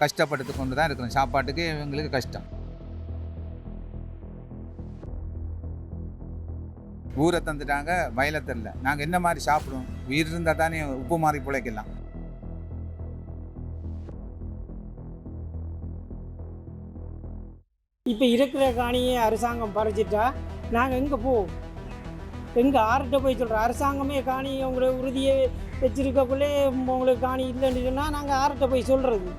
கஷ்டப்பட்டு கொண்டு தான் இருக்கிறோம் சாப்பாட்டுக்கு எங்களுக்கு கஷ்டம். ஊரை தந்துட்டாங்க வயலை தரல. நாங்கள் என்ன மாதிரி சாப்பிடுவோம்? உயிர் இருந்தால் தானே உப்பு மாதிரி பிழைக்கலாம். இப்போ இருக்கிற காணியை அரசாங்கம் பறிச்சிட்டா நாங்கள் எங்கே போவோம்? எங்கே ஆர்கிட்ட போய் சொல்கிறோம் அரசாங்கமே காணி உங்களை உறுதியை வச்சிருக்கக்குள்ளே உங்களுக்கு காணி இல்லைன்னு சொன்னால் நாங்கள் ஆர்கிட்ட போய் சொல்கிறது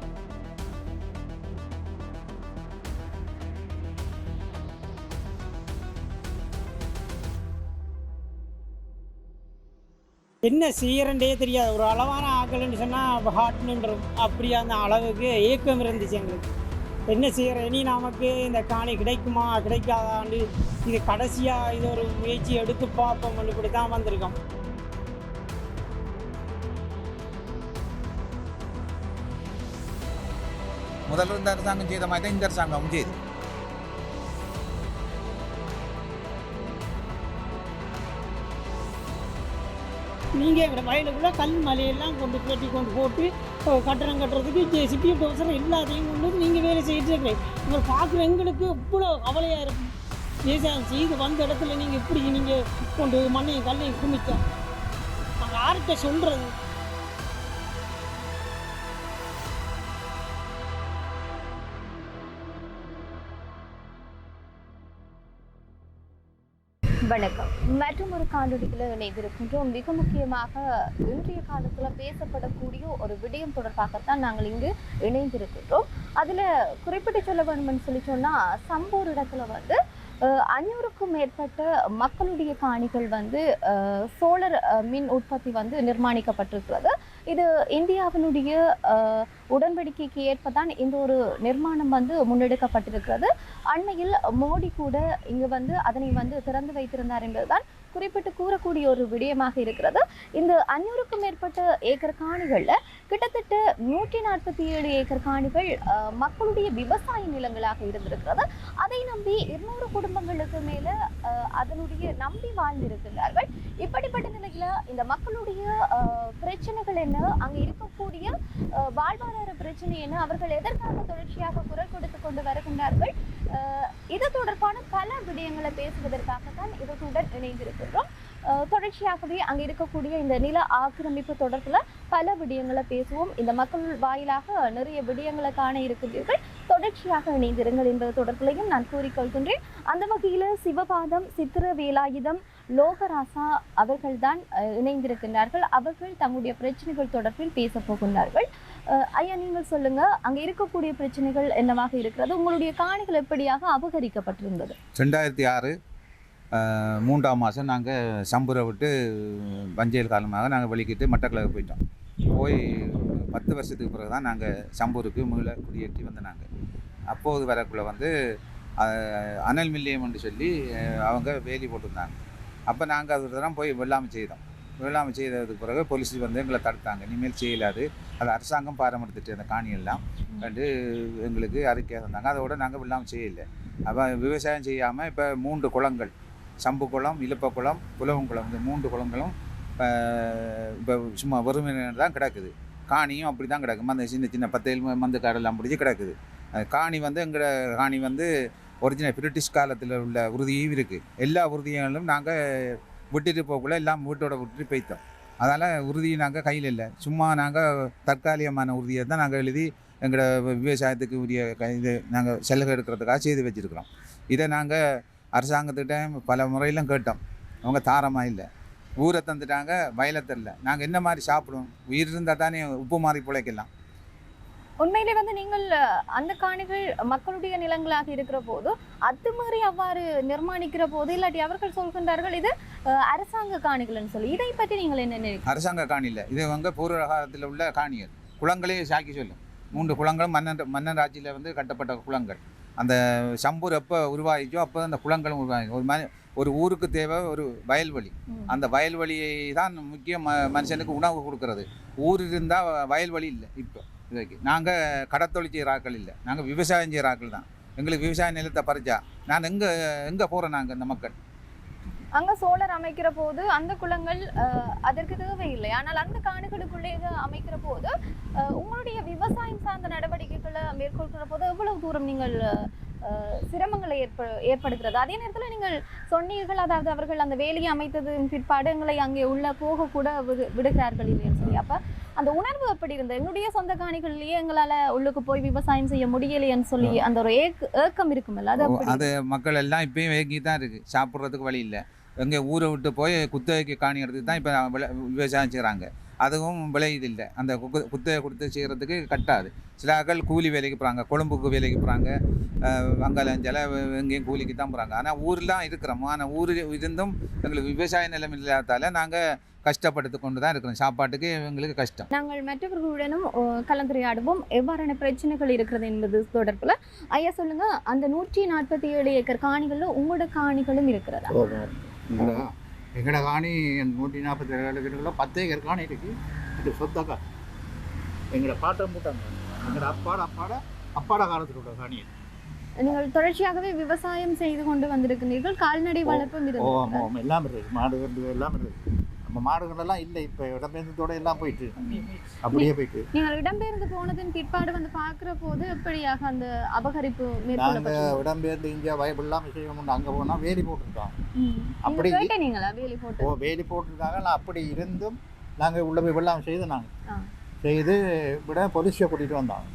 என்ன செய்யறன்றே தெரியாது. ஒரு அளவான ஆக்கள்னு சொன்னால் ஹார்ட் நின்றும் அப்படி அந்த அளவுக்கு ஏக்கம் இருந்துச்சு எங்களுக்கு. என்ன செய்கிற இனி நமக்கு இந்த காணி கிடைக்குமா? கிடைக்காதாண்டு இது கடைசியாக இது ஒரு முயற்சி எடுத்து பார்ப்போம். இப்படி தான் வந்திருக்கோம். முதல்வர் இந்த அரசாங்கம் செய்த மாதிரி தான் இந்த அரசாங்கம் செய்யுது நீங்கள் எங்கள் வயலுக்குள்ளே கல் மலையெல்லாம் கொண்டு கட்டி கொண்டு போட்டு கட்டணம் கட்டுறதுக்கு ஜேசிபி டோசர் எல்லாத்தையும் கொண்டு வந்து நீங்கள் வேலை செய்யிட்டு இருக்கிறேன் இங்கே பார்க்குற எங்களுக்கு இவ்வளோ கவலையாக இருக்கும். விவசாயம் செய்து வந்த இடத்துல நீங்கள் இப்படி நீங்கள் கொண்டு மண்ணையும் கல்லையும் குமிச்சா. நாங்கள் யார்கிட்ட சொல்கிறது வணக்கம். மற்றும் ஒரு காணொலியில் இணைந்திருக்கின்றோம். மிக முக்கியமாக இன்றைய காலத்தில் பேசப்படக்கூடிய ஒரு விடயம் தொடர்பாகத்தான் நாங்கள் இங்கு இணைந்திருக்கின்றோம். அதில் குறிப்பிட்டு சொல்ல வேணும்னு சொல்லி சொன்னால் சம்பூர் இடத்துல வந்து அஹ், அஞ்சூறுக்கும் மேற்பட்ட மக்களுடைய காணிகள் வந்து சோலர் மின் உற்பத்தி வந்து நிர்மாணிக்கப்பட்டிருக்கிறது. இது இந்தியாவினுடைய உடன்படிக்கைக்கு ஏற்பதான் இந்த ஒரு நிர்மாணம் வந்து முன்னெடுக்கப்பட்டிருக்கிறது. அண்மையில் மோடி கூட இங்கு வந்து அதனை வந்து திறந்து வைத்திருந்தார் என்பதுதான் குறிப்பிட்டு கூறக்கூடிய ஒரு விடயமாக இருக்கிறது. இந்த அஞ்சூறுக்கும் மேற்பட்ட ஏக்கர் காணிகளில் கிட்டத்தட்ட நூற்றி நாற்பத்தி ஏழு ஏக்கர் காணிகள் மக்களுடைய விவசாய நிலங்களாக இருந்திருக்கிறது. அதை நம்பி இருநூறு குடும்பங்களுக்கு மேலே அதனுடைய நம்பி வாழ்ந்திருக்கிறார்கள். இப்படிப்பட்ட நிலையில் இந்த மக்களுடைய பிரச்சனைகள் என்ன? அங்கே இருக்கக்கூடிய வாழ்வாதார பிரச்சனை என்ன? அவர்கள் எதற்காக தொடர்ச்சியாக குரல் கொடுத்து கொண்டு வருகின்றார்கள்? இது தொடர்பான பல விடயங்களை பேசுவதற்காகத்தான் இவர்களுடன் இணைந்திருக்கின்றோம். தொடர்ச்சியாகவே அங்கே இருக்கக்கூடிய இந்த நில ஆக்கிரமிப்பு தொடர்பில் பல விடயங்களை பேசுவோம். இந்த மக்கள் வாயிலாக நிறைய விடயங்களை காண இருக்கின்றீர்கள். தொடர்ச்சியாக இணைந்திருங்கள் என்பது தொடர்பிலையும் நான் கூறிக்கொள்கின்றேன். அந்த வகையில் சிவபாதம் சித்திர வேலாயுதம் லோகராசா அவர்கள்தான் இணைந்திருக்கின்றார்கள். அவர்கள் தங்களுடைய பிரச்சனைகள் தொடர்பில் பேசப்போகின்றார்கள் ஐயா நீங்கள் சொல்லுங்க அங்கே இருக்கக்கூடிய பிரச்சனைகள் என்னவாக இருக்கிறது? உங்களுடைய காணிகள் எப்படியாக அபகரிக்கப்பட்டிருந்தது? ரெண்டாயிரத்தி ஆறு மூன்றாம் மாதம் நாங்கள் சம்பூரை விட்டு பஞ்சேல் காலமாக நாங்கள் வெளிக்கிட்டு மட்டக்களவு போயிட்டோம். போய் பத்து வருஷத்துக்கு பிறகு தான் நாங்கள் சம்பூருக்கு மீள குடியேற்றி வந்த நாங்கள் அப்போது வரக்குள்ளே வந்து அனல் அனல் மில்லியம்னு சொல்லி அவங்க வேலி போட்டிருந்தாங்க. அப்போ நாங்கள் அது தான் போய் வெள்ளாமை செய்தோம். வெள்ளாமை செய்ததுக்கு பிறகு போலீஸ் வந்து எங்களை தடுத்தாங்க. இனிமேல் செய்யலாது. அது அரசாங்கம் பாரமெடுத்துட்டு அந்த காணியெல்லாம் கண்டு எங்களுக்கு அறிக்கை தந்தாங்க. அதோட நாங்கள் வெள்ளாமை செய்யலை. அப்போ விவசாயம் செய்யாமல் இப்போ மூன்று குளங்கள். சம்பு குளம் இலுப்ப குளம் புலவம் குளம். இந்த மூன்று குளங்களும் இப்போ சும்மா வெறுமை தான் கிடக்குது. காணியும் அப்படி தான் கிடக்கும் அந்த சின்ன சின்ன பத்தையில் மந்து காடெல்லாம் பிடிச்சி கிடக்குது. காணி வந்து எங்களோட காணி வந்து ஒரிஜினல் பிரிட்டிஷ் காலத்தில் உள்ள உறுதியும் இருக்குது எல்லா உறுதிகளும் நாங்கள் விட்டுட்டு போகக்குள்ள எல்லாம் வீட்டோட விட்டுட்டு போய்த்தோம் அதனால் உறுதி நாங்கள் கையில் இல்லை. சும்மா நாங்கள் தற்காலிகமான உறுதியை தான் நாங்கள் எழுதி எங்களோட விவசாயத்துக்கு உரிய க- இது நாங்கள் செலவு எடுக்கிறதுக்காக செய்து வச்சுருக்கிறோம். இதை நாங்கள் அரசாங்கத்திட்ட பல முறையிலும் கேட்டோம். அவங்க தாரமாக இல்லை. ஊரை தந்துட்டாங்க வயலை தரல. நாங்கள் என்ன மாதிரி சாப்பிடுவோம்? உயிர் இருந்தால் தானே உப்பு மாதிரி பிழைக்கலாம். உண்மையிலே வந்து நீங்கள் அந்த காணிகள் மக்களுடைய நிலங்களாக இருக்கிற போது அத்துமீறி அவ்வாறு நிர்மாணிக்கிற போது இல்லாட்டி அவர்கள் சொல்கின்றார்கள் இது அரசாங்க காணிகள்னு சொல்லி. இதை பற்றி நீங்கள் என்ன நினைக்கிறீங்க அரசாங்க காணி இல்லை. இது வந்து பூர்வ காலத்தில் உள்ள காணிகள். குளங்களே சாக்கி சொல்லும். மூன்று குளங்களும் மன்னன் மன்னன் ஆட்சியில் வந்து கட்டப்பட்ட குளங்கள். அந்த சம்பூர் எப்போ உருவாகிச்சோ அப்போ அந்த குளங்களும் உருவாகி ஒரு மனு ஒரு ஊருக்கு தேவை ஒரு வயல்வெளி. அந்த வயல்வெளியை தான் முக்கிய ம மனுஷனுக்கு உணவு கொடுக்கறது. ஊர் இருந்தால் வயல்வெளி இல்லை. இப்போ இதுக்கு. நாங்கள் கடத்தொழில் செய்கிற இல்லை. நாங்கள் விவசாயம் செய்கிறாக்கள் தான். எங்களுக்கு விவசாய நிலத்தை பறிச்சா நான் எங்கே எங்கே போகிறோம் நாங்கள் இந்த மக்கள்? அங்க சோழர் அமைக்கிற போது அந்த குளங்கள் அஹ், அதற்கு தேவையில்லை ஆனால் அந்த காணிகளுக்குள்ளே இது அமைக்கிற போது அஹ், உங்களுடைய விவசாயம் சார்ந்த நடவடிக்கைகளை மேற்கொள்கிற போது எவ்வளவு தூரம் நீங்கள் சிரமங்களை ஏற்ப ஏற்படுகிறது அதே நேரத்தில் நீங்கள் சொன்னீர்கள் அதாவது அவர்கள் அந்த வேலையை அமைத்ததின் பிற்பாடு எங்களை அங்கே உள்ள போக கூட விடு விடுகிறார்கள் இல்லைன்னு சொல்லி அப்ப அந்த உணர்வு எப்படி இருந்தது? என்னுடைய சொந்த காணிகள்லயே எங்களால உள்ளுக்கு போய் விவசாயம் செய்ய முடியலையேன்னு சொல்லி அந்த ஒரு ஏக்க ஏக்கம் இருக்குமல்ல? அது அது மக்கள் எல்லாம் இப்பயும் வேங்கி தான் இருக்குது சாப்பிட்றதுக்கு வழி இல்லை. எங்கே ஊரை விட்டு போய் குத்தகைக்கு காணி எடுத்து தான் இப்போ விவசாயம் செய்கிறாங்க அதுவும் விளையுது இல்லை அந்த குக்கு- குத்தகை கொடுத்து செய்கிறதுக்கு கட்டாது. சில ஆட்கள் கூலி வேலைக்கு போகிறாங்க கொழும்புக்கு வேலைக்கு போகிறாங்க அங்காலஞ்சல எங்கேயும் கூலிக்கு தான் போகிறாங்க ஆனால் ஊர்லாம் இருக்கிறோம். ஆனால் ஊர் இருந்தும் எங்களுக்கு விவசாய நிலம் இல்லாதால நாங்கள் கஷ்டப்பட்டு கொண்டு தான் இருக்கிறோம். சாப்பாட்டுக்கு எங்களுக்கு கஷ்டம். நாங்கள் மற்றவர்களுடனும் கலந்துரையாடுவோம். எவ்வாறான பிரச்சனைகள் இருக்கிறது என்பது தொடர்பில். ஐயா சொல்லுங்க. அந்த நூற்றி நாற்பத்தி ஏழு ஏக்கர் காணிகள்ல உங்களோட காணிகளும் இருக்கிறதா? எங்கட காணி நூற்றி நாற்பத்தி ஏழு கிட்ட பத்து ஏக்கர் காணி இருக்கு. இது சொத்தக்கா. எங்கட பாட்டம் மூட்டாங்க. எங்கட அப்பாட அப்பாட அப்பாட காலத்தில் உள்ள காணி. நீங்கள் தொடர்ச்சியாகவே விவசாயம் செய்து கொண்டு வந்திருக்கிறீர்கள். கால்நடை வளர்ப்பும் ஆமாம் எல்லாம் இருக்குது மாடு எல்லாம் இருக்குது நம்ம மாடுகள் எல்லாம் இல்லை இப்போ இடம்பெயர்ந்ததோட எல்லாம் போயிட்டு அப்படியே போயிட்டு நீங்கள் இடம்பெயர்ந்து போனதன் பிற்பாடு வந்து பார்க்கிற போது எப்படியாக அந்த அபகரிப்பு நாங்கள் இடம்பெயர்ந்து இங்கே வயபெல்லாம் செய்யணும்னு அங்கே போனால் வேலி போட்டிருக்கோம். அப்படி- நீங்க கேட்டீங்களா வேலி போட்டு? ஓ வேலி போட்டிருக்காங்க. நான் அப்படி இருந்தும் நாங்கள் உள்ள போய் வெள்ளாமை செய்து நாங்கள். செய்து விட பொலிசியை கூட்டிகிட்டு வந்தாங்க.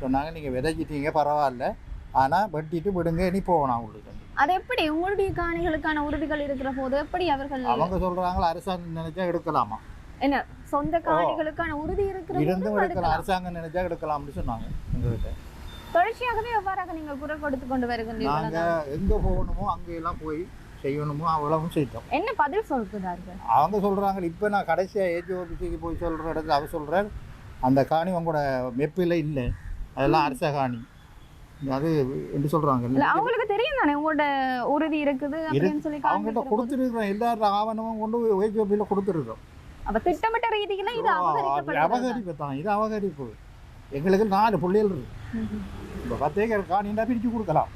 சொன்னாங்க நீங்கள் விதைச்சிட்டீங்க பரவாயில்ல. ஆனால் வெட்டிட்டு விடுங்க இனி போகணும் உங்களுக்கு அது எப்படி? உங்களுடைய காணிகளுக்கான உறுதிகள் இருக்கிற போது எப்படி அவர்கள் அவங்க சொல்கிறாங்களா அரசாங்கம் நினைச்சா எடுக்கலாமா? என்ன சொந்த காணிகளுக்கான உறுதி இருக்கிற இருந்தும் எடுக்கலாம். அரசாங்கம் நினைச்சா எடுக்கலாம்னு சொன்னாங்க எங்ககிட்ட தொடர்ச்சியாகவே எவ்வாறாக நீங்கள் குரல் கொடுத்து கொண்டு வருகின்றீர்கள் நாங்கள் எங்கே போகணுமோ அங்கெல்லாம் போய் செய்யணுமோ அவ்வளவும் செய்தோம். என்ன பதில் சொல்கிறார்கள்? அவங்க சொல்கிறாங்க இப்போ நான் கடைசியாக ஏஜி ஆஃபீஸுக்கு போய் சொல்கிற இடத்துல அவர் சொல்கிறார் அந்த காணி உங்களோட மெப்பில் இல்லை. அதெல்லாம் அரச காணி. அது என்று இல்ல சொல்கிறாங்க அவங்களுக்கு தெரியும் தானே உங்களோட உறுதி இருக்குது அப்படின்னு சொல்லி அவங்ககிட்ட. கொடுத்துருக்கோம் எல்லாரும் ஆவணமும் கொண்டு போய் ஏஜி ஆஃபீஸில் கொடுத்துருக்கோம் அப்ப திட்டமிட்ட ரீதியில இது அபகரிப்பு தான் இது அபகரிப்பு. எங்களுக்கு நாலு பிள்ளைகள் இருக்கு. இப்போ பத்து ஏக்கர் காணின்னா பிரித்து கொடுக்கலாம்.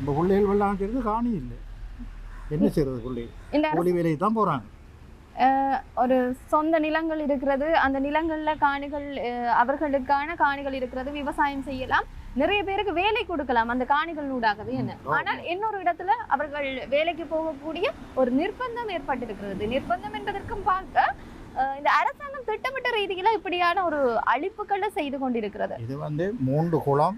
இப்போ பிள்ளைகள் வெள்ளாம் செய்கிறது காணி இல்லை. என்ன செய்கிறது பிள்ளைகள் கூலி வேலைக்கு தான் போகிறாங்க ஒரு சொந்த நிலங்கள் இருக்கிறது. அந்த நிலங்கள்ல காணிகள் அவர்களுக்கான காணிகள் இருக்கிறது. விவசாயம் செய்யலாம். நிறைய பேருக்கு வேலை கொடுக்கலாம். அந்த காணிகள் ஊடாகவே என்ன. ஆனால் இன்னொரு இடத்துல அவர்கள் வேலைக்கு போகக்கூடிய ஒரு நிர்பந்தம் ஏற்பட்டிருக்கிறது. நிர்பந்தம் என்பதற்கும் பார்க்க இந்த அரசாங்கம் திட்டமிட்ட ரீதியில இப்படியான ஒரு அழிப்புகளை செய்து கொண்டிருக்கிறது. இது வந்து மூன்று குளம்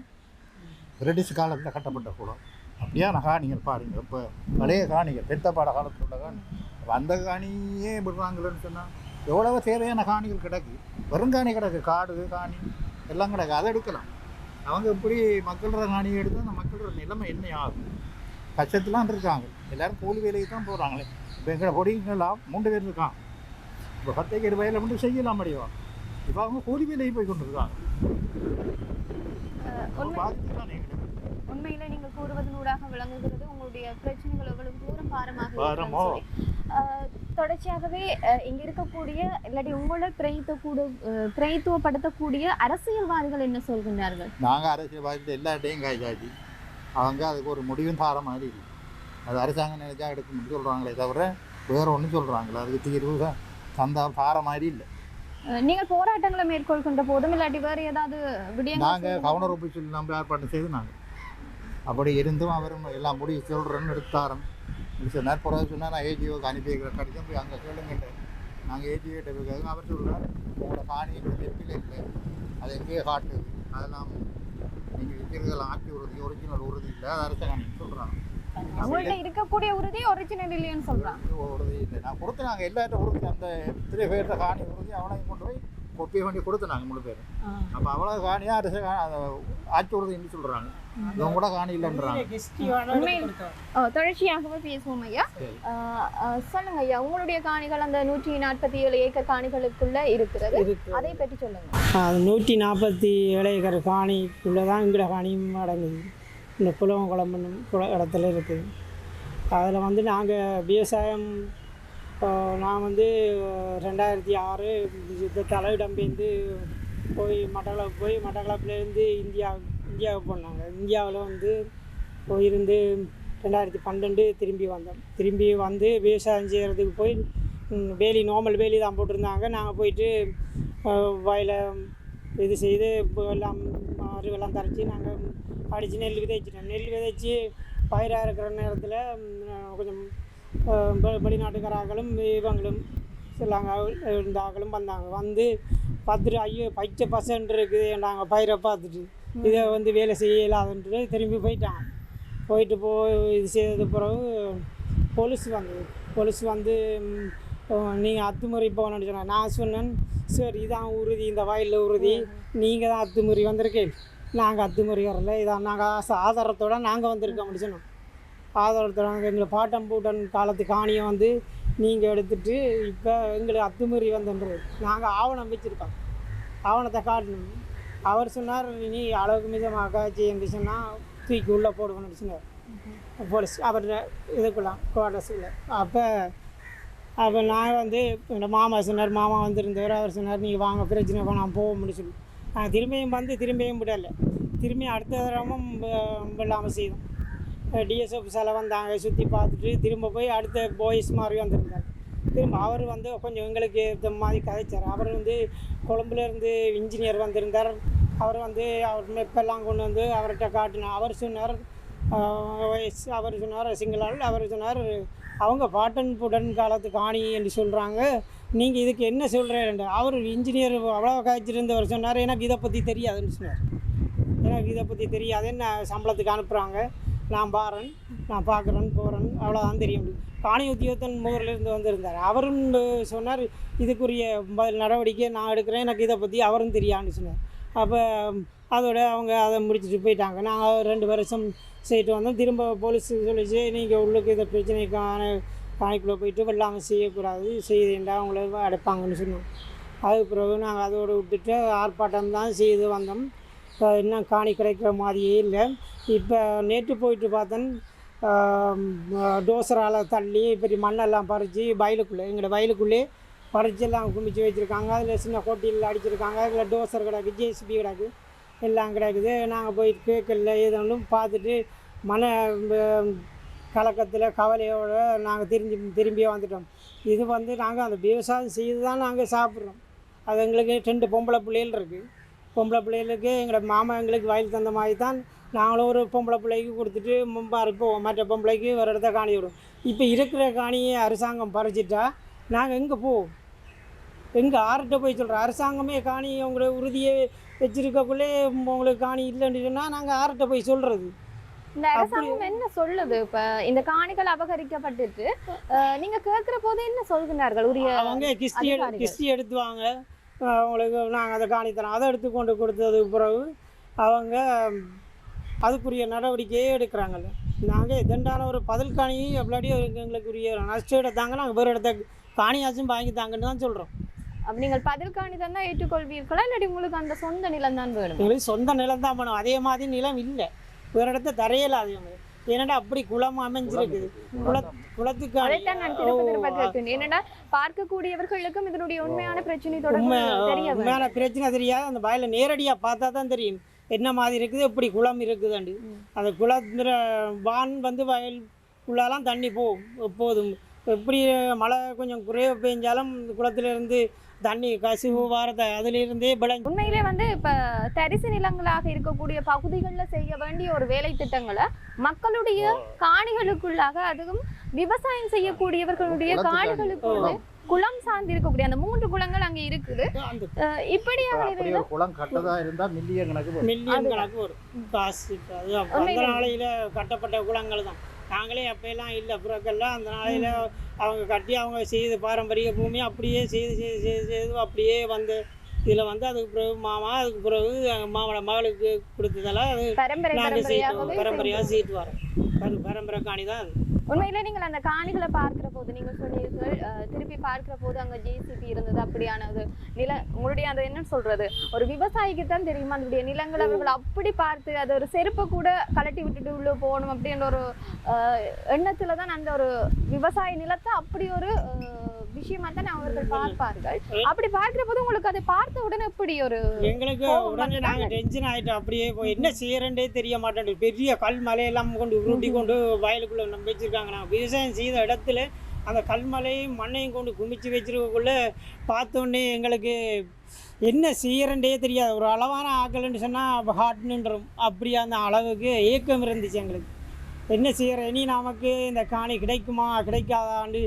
பிரிட்டிஷ் காலத்தில் கட்டப்பட்ட குளம். அப்படியான காணிகள் பாருங்க. இப்போ பழைய காணிகள் பெத்தப்பாட காலத்தில் உள்ள காணி. அந்த காணியே விடுறாங்களேன்னு சொன்னால் எவ்வளவோ தேவையான காணிகள் கிடக்கு? வெறுங்காணி கிடக்கு. காடு காணி எல்லாம் கிடக்கு. அதை எடுக்கலாம். அவங்க இப்படி மக்களோட காணியை எடுத்து அந்த மக்களோட நிலைமை என்ன ஆகும் கஷ்டத்துலாம் இருக்காங்க. எல்லாரும் கூலி வேலைக்கு தான் போகிறாங்களே இப்போ எங்களை பொடிங்களாம் மூன்று பேர் இருக்கான் இப்போ பத்தைக்கு ரூபாயில் மட்டும் செய்யலாம் முடியும் இப்போ அவங்க கூலி வேலைக்கு போய் கொண்டு இருக்காங்க உண்மையில நீங்க கூறுவதனூடாக விளங்குகிறது. உங்களுடைய பிரச்சனைகள் எவ்வளவு தூரம் பாரமாக பாரமோ? சொல்லி. தொடர்ச்சியாகவே இங்க இருக்கக்கூடிய இல்லாட்டி உங்களை பிரயித்தக்கூட பிரயித்துவப்படுத்தக்கூடிய அரசியல்வாதிகள் என்ன சொல்கின்றார்கள்? நாங்கள் அரசியல்வாதிகள் எல்லா இடையும் காய்ச்சாச்சு அவங்க அதுக்கு ஒரு முடிவும் தார மாதிரி இல்லை அது அரசாங்கம் நினைச்சா எடுக்க முடியும் சொல்கிறாங்களே தவிர வேற ஒன்றும் சொல்கிறாங்களே அதுக்கு தீர்வு தான் தந்தா தார மாதிரி இல்லை. நீங்கள் போராட்டங்களை மேற்கொள்கின்ற போதும் இல்லாட்டி வேறு ஏதாவது விடயங்கள் நாங்கள் கவர்னர் ஆஃபீஸில் நம்ம ஏற்பாடு செய்து நாங்கள் அப்படி இருந்தும் அவரும் எல்லாம் முடிவு சொல்கிறேன்னு எடுத்தாரம் சொன்னார் பிறகு சொன்னால் நான் ஏஜிஓக்கு அனுப்பி வைக்கிறேன். கடிதம் போய் அங்கே சொல்லுங்கன்ட்டு நாங்கள் ஏஜிஓட்ட போய் அவர் சொல்கிறார் உங்களோட காணி வெப்பில் இல்லை. அது எங்கேயே காட்டுது? அதெல்லாம் நீங்கள் வைக்கிறதெல்லாம் ஆட்சி உறுதி ஒரிஜினல் உறுதி இல்லை. அது அரசாங்கம் சொல்கிறாங்க உங்கள்ட்ட இருக்கக்கூடிய உறுதி ஒரிஜினல் இல்லைன்னு சொல்றாங்க. உறுதி இல்லை. நான் கொடுத்து நாங்கள் எல்லார்ட்ட உறுதி அந்த இத்தனை பேர்கிட்ட காணி உறுதி அவனையும் கொண்டு போய் கொப்பி வண்டி கொடுத்து நாங்கள் முழு பேர் அப்போ அவ்வளோ காணியாக அரசு ஆட்சி உறுதின்னு சொல்கிறாங்க இவங்க கூட காணி இல்லைன்றாங்க. தொடர்ச்சியாகவே பேசுவோம் ஐயா. சொல்லுங்க ஐயா உங்களுடைய காணிகள் அந்த நூற்றி நாற்பத்தி ஏழு ஏக்கர் காணிகளுக்குள்ள இருக்கிறது. இருக்கு அதை பற்றி சொல்லுங்க. நூற்றி நாற்பத்தி ஏழு ஏக்கர் காணிக்குள்ளே தான் எங்கட காணியும் அடங்குது. இந்த குளம் குளம்பு குள இடத்துல இருக்குது. அதில் வந்து நாங்கள் விவசாயம் நான் வந்து ரெண்டாயிரத்தி ஆறு இந்த இடம்பெயர்ந்து போய் மட்டக்களப்பு போய் மட்டக்களப்புலேருந்து இந்தியா இந்தியாவுக்கு போனாங்க. இந்தியாவில் வந்து போயிருந்து ரெண்டாயிரத்தி பன்னெண்டு திரும்பி வந்தோம். திரும்பி வந்து விவசாயம் செய்கிறதுக்கு போய் வேலி நார்மல் வேலி தான் போட்டிருந்தாங்க. நாங்கள் போயிட்டு வயலை இது செய்து எல்லாம் அருவெல்லாம் தரைச்சி நாங்கள் அடித்து நெல் விதைச்சிட்டோம். நெல் விதைச்சி பயிராக இருக்கிற நேரத்தில் கொஞ்சம் அஹ், வெளிநாட்டுக்காரர்களும் இவங்களும் சிலாங்க இந்த வந்தாங்க. வந்து பார்த்துட்டு ஐயோ பச்சை பசன்ட்டு இருக்குது நாங்கள் பயிரை பார்த்துட்டு. இதை வந்து வேலை செய்யலாதுன்ட்டு திரும்பி போயிட்டாங்க. போயிட்டு போய் இது செய்தது பிறகு போலீஸ் வந்தது. போலீஸ் வந்து நீங்கள் அத்துமுறை போகணும்னு சொன்னாங்க. நான் சொன்னேன் சார் இதான் உறுதி இந்த வயலில் உறுதி. நீங்கள் தான் அத்துமுறை வந்திருக்கேன் நாங்கள் அத்துமுறை வரல இதான் நாங்கள் ஆதாரத்தோடு நாங்கள் வந்திருக்கோம் அப்படி சொன்னோம். ஆதாரத்தோட நாங்கள் எங்களை பாட்டம் பூட்டன் காலத்து காணியை வந்து நீங்கள் எடுத்துட்டு இப்போ எங்களுக்கு அத்துமுறை வந்துன்றது. நாங்கள் ஆவணம் வச்சுருக்கோம் ஆவணத்தை காட்டணும். அவர் சொன்னார் நீ அளவுக்கு மிதமாக சொன்னால் தூக்கி உள்ளே போடுவோம்னு சொன்னார். போலீஸ் அவர் இதுக்குள்ள குவார்டர்ஸுக்குள்ள அப்போ அப்போ நான் வந்து என்னோட மாமா சொன்னார் மாமா வந்திருந்தவர் அவர் சொன்னார் நீங்கள் வாங்க பிரச்சனை நான் போக சொல்லி. நான் திரும்பியும் வந்து திரும்பியும் விடலை. திரும்பி அடுத்த தடவும் இல்லாமல் செய்தோம். டிஎஸ்எஃப் சில வந்தாங்க சுற்றி பார்த்துட்டு திரும்ப போய் அடுத்த பாய்ஸ் மாதிரி வந்திருந்தார். திரும்ப அவர் வந்து கொஞ்சம் எங்களுக்கு இந்த மாதிரி கதைச்சார். அவர் வந்து கொழம்புலேருந்து இன்ஜினியர் வந்திருந்தார். அவர் வந்து அவர் மெப்பெல்லாம் கொண்டு வந்து அவர்கிட்ட காட்டினார். அவர் சொன்னார் ஆஹ், அவர் சொன்னார் சிங்களால் அவர் சொன்னார் அவங்க பாட்டன் புடன் காலத்து காணி என்று சொல்கிறாங்க நீங்கள் இதுக்கு என்ன சொல்கிறேன் அவர் இன்ஜினியர் அவ்வளோ காய்ச்சிருந்தவர் சொன்னார் எனக்கு இதை பற்றி தெரியாதுன்னு சொன்னார். எனக்கு இதை பற்றி தெரியாது. என்ன சம்பளத்துக்கு அனுப்புகிறாங்க நான் பாரன் நான் பார்க்குறேன் போகிறேன் அவ்வளோதான் தெரியும். காணி உத்தியோகத்தன் முகர்லேருந்து வந்திருந்தார். அவரும் சொன்னார் இதுக்குரிய பதில் நடவடிக்கை நான் எடுக்கிறேன். எனக்கு இதை பற்றி அவரும் தெரியான்னு சொன்னார். அப்போ அதோட அவங்க அதை முடிச்சுட்டு போயிட்டாங்க. நாங்கள் ரெண்டு வருஷம் செய்யிட்டு வந்தோம். திரும்ப போலீஸ் சொல்லிச்சு நீங்கள் உள்ளுக்கு இந்த பிரச்சனைக்கான காணிக்குள்ளே போயிட்டு வெள்ளாமல் செய்யக்கூடாது. செய்தேன்டா அவங்கள அடைப்பாங்கன்னு சொன்னோம். அதுக்கு பிறகு நாங்கள் அதோடு விட்டுட்டு ஆர்ப்பாட்டம் தான் செய்து வந்தோம். இன்னும் காணி கிடைக்கிற மாதிரியே இல்லை. இப்போ நேற்று போயிட்டு பார்த்தேன் டோசரால் தள்ளி இப்படி மண்ணெல்லாம் பறித்து வயலுக்குள்ளே எங்களோட வயலுக்குள்ளே பறித்து எல்லாம் குமிச்சு வச்சுருக்காங்க. அதில் சின்ன ஹோட்டலில் அடிச்சிருக்காங்க. அதில் டோசர் கிடக்கு ஜேசிபி கிடக்கு எல்லாம் கிடக்குது. நாங்கள் போய் கேட்கல ஏதோன்னும் பார்த்துட்டு மன கலக்கத்தில் கவலையோடு நாங்கள் திரும்பி திரும்பியே வந்துட்டோம். இது வந்து நாங்கள் அந்த விவசாயம் செய்து தான் நாங்கள் சாப்பிட்றோம். அது எங்களுக்கு ரெண்டு பொம்பளை பிள்ளைகள் இருக்குது பொம்பளை பிள்ளைகளுக்கு எங்களோட மாமா எங்களுக்கு வயல் தந்த மாதிரி தான் நாங்களும் ஒரு பொம்பளை பிள்ளைக்கு கொடுத்துட்டு மும்பாரு போவோம் மற்ற பொம்பளைக்கு ஒரு இடத்த காணி விடும். இப்போ இருக்கிற காணியை அரசாங்கம் பறிச்சிட்டா நாங்கள் எங்கே போவோம் எங்கே ஆர்கிட்ட போய் சொல்கிறோம் அரசாங்கமே காணி உங்களை உறுதியை வச்சிருக்கக்குள்ளே உங்களுக்கு காணி இல்லைன்னு சொன்னால் நாங்கள் ஆர்கிட்ட போய் சொல்கிறது இந்த அரசாங்கம் என்ன சொல்லுது? இப்ப இந்த காணிகள் அபகரிக்கப்பட்டுட்டு நீங்க கேட்கிற போது என்ன சொல்கிறார்கள்? உரிய அவங்க அதிகாரிகள். கிஸ்டி எடுத்துவாங்க. அவங்களுக்கு நாங்கள் அதை காணித்தரோம் அதை எடுத்து கொண்டு கொடுத்ததுக்கு பிறகு அவங்க அதுக்குரிய நடவடிக்கையே எடுக்கிறாங்கல்ல. நாங்கள் எதண்டான ஒரு பதில் காணி எப்படியோ எங்களுக்குரிய நஷ்டம் எடுத்தாங்க நாங்கள் வேறு இடத்த காணியாச்சும் வாங்கி தாங்கன்னு தான் சொல்கிறோம் அப்ப நீங்கள் பதில் காணி தான் ஏற்றுக்கொள்வீர்களா? இல்லாட்டி உங்களுக்கு அந்த சொந்த நிலம் தான் வேணும்? எங்களுக்கு சொந்த நிலம் தான் பண்ணும் அதே மாதிரி நிலம் இல்லை. வேறு இடத்த தரையில அது ஏன்னாடா அப்படி குளம் அமைஞ்சிருக்குது? குள குளத்துக்கு அதைத்தான் நான் திரும்ப திரும்ப கேட்கிறேன் என்னன்னா பார்க்கக்கூடியவர்களுக்கும் இதனுடைய உண்மையான பிரச்சனை தொடர்பு உண்மையான பிரச்சனை தெரியாது. அந்த வயலில் நேரடியாக பார்த்தா தான் தெரியும். என்ன மாதிரி இருக்குது எப்படி குளம் இருக்குதுண்டு. அந்த குளத்துல வான் வந்து வயலுக்குள்ளாலாம் தண்ணி போகும் எப்போதும் எப்படி மழை கொஞ்சம் குறைய பெஞ்சாலும் குளத்திலிருந்து தண்ணி கசிவு வாரத்தை அதிலிருந்தே விளைஞ்சு உண்மையிலே வந்து இப்ப தரிசு நிலங்களாக இருக்கக்கூடிய பகுதிகளில் செய்ய வேண்டிய ஒரு வேலை திட்டங்களை மக்களுடைய காணிகளுக்குள்ளாக அதுவும் விவசாயம் செய்யக்கூடியவர்களுடைய காணிகளுக்குள்ள குளம். சார்ந்து இருக்கக்கூடிய அந்த மூன்று குளங்கள் அங்க இருக்குது. இப்படியாக குளம் கட்டதா இருந்தா மில்லியன் கணக்கு. மில்லியன் கணக்கு வரும். காசு அது கட்டப்பட்ட குளங்கள் தான். நாங்களே அப்போல்லாம் இல்லை. புறக்கெல்லாம் அந்த நாளையில் அவங்க கட்டி அவங்க செய்த பாரம்பரிய பூமி அப்படியே செய்து செய்து செய்து செய்து அப்படியே வந்து இதில் வந்து அதுக்கு பிறகு மாமா அதுக்கு பிறகு மாமோட மகளுக்கு கொடுத்ததெல்லாம் அது நாங்கள் செய்யிட்டு பரம்பரையாக செய்யிட்டு வரோம். பர- பரம்பரை காணி தான் அது. உண்மையிலே நீங்கள் அந்த காணிகளை பார்க்கிற போது நீங்கள் சொன்னீர்கள் திருப்பி பார்க்கிற போது அங்க ஜேசிபி இருந்தது அப்படியான ஒரு நில உங்களுடைய அந்த என்ன சொல்றது ஒரு விவசாயிக்கு தான் தெரியுமா அதனுடைய நிலங்கள் அவர்கள் அப்படி பார்த்து அது ஒரு செருப்பை கூட கலட்டி விட்டுட்டு உள்ள போகணும் அப்படின்ற ஒரு எண்ணத்துல தான் அந்த ஒரு விவசாய நிலத்தை அப்படி ஒரு விஷயமா தான் அவர்கள் பார்ப்பார்கள். அப்படி பார்க்கிற போது உங்களுக்கு அதை பார்த்த உடனே எப்படி ஒரு எங்களுக்கு உடனே? நாங்கள் டென்ஷன் ஆகிட்டோம் அப்படியே போய் என்ன செய்யறேன்டே தெரிய மாட்டேன் பெரிய கல் மலையெல்லாம் கொண்டு உருட்டி கொண்டு வயலுக்குள்ளே நம்ம வச்சுருக்காங்க. நாங்கள் விவசாயம் செய்த இடத்துல அந்த கல்மலையும் மண்ணையும் கொண்டு குமிச்சு வச்சிருக்கக்குள்ள பார்த்தோன்னே எங்களுக்கு என்ன செய்யறேன்டே தெரியாது. ஒரு அளவான ஆக்கலன்னு சொன்னால் ஹார்ட் நின்றும். அப்படி அந்த அளவுக்கு ஏக்கம் இருந்துச்சு எங்களுக்கு. என்ன செய்யற? இனி நமக்கு இந்த காணி கிடைக்குமா? கிடைக்காதாண்டு